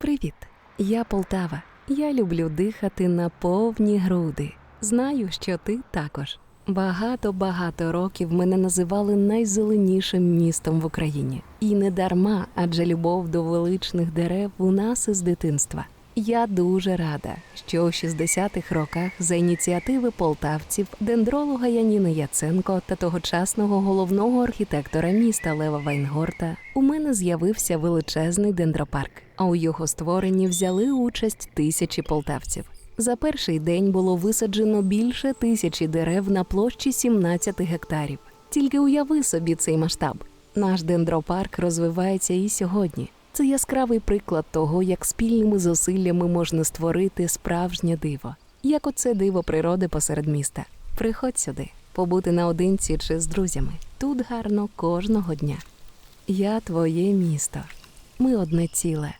Привіт, я Полтава. Я люблю дихати на повні груди. Знаю, що ти також. Багато-багато років мене називали найзеленішим містом в Україні. І не дарма, адже любов до величних дерев у нас із дитинства. Я дуже рада, що у 60-х роках за ініціативи полтавців, дендролога Яніни Яценко та тогочасного головного архітектора міста Лева Вайнгорта у мене з'явився величезний дендропарк. А у його створенні взяли участь тисячі полтавців. За перший день було висаджено більше тисячі дерев на площі 17 гектарів. Тільки уяви собі цей масштаб. Наш дендропарк розвивається і сьогодні. Це яскравий приклад того, як спільними зусиллями можна створити справжнє диво, як оце диво природи посеред міста. Приходь сюди, побути наодинці чи з друзями. Тут гарно кожного дня. Я твоє місто. Ми одне ціле.